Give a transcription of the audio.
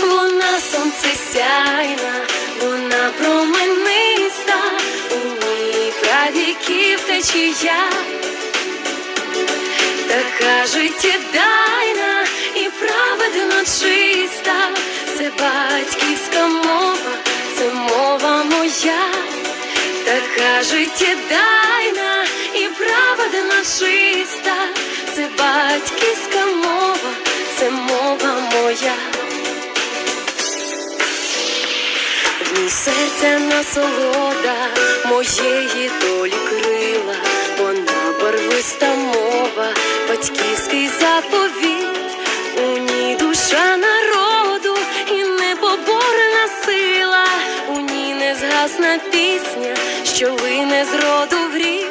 вона сонце сяйна, вона промениста, у ній правіків течія, така життєдайна і праведно чиста, це батьківська мова, це мова моя, така життєдайна і праведно чиста, це батьківська мова, це мова моя. Серця насолода моєї долі крила, вона барвиста мова, батьківський заповіт, у ній душа народу і непоборна сила, у ній незгасна пісня, що вине з роду в рід,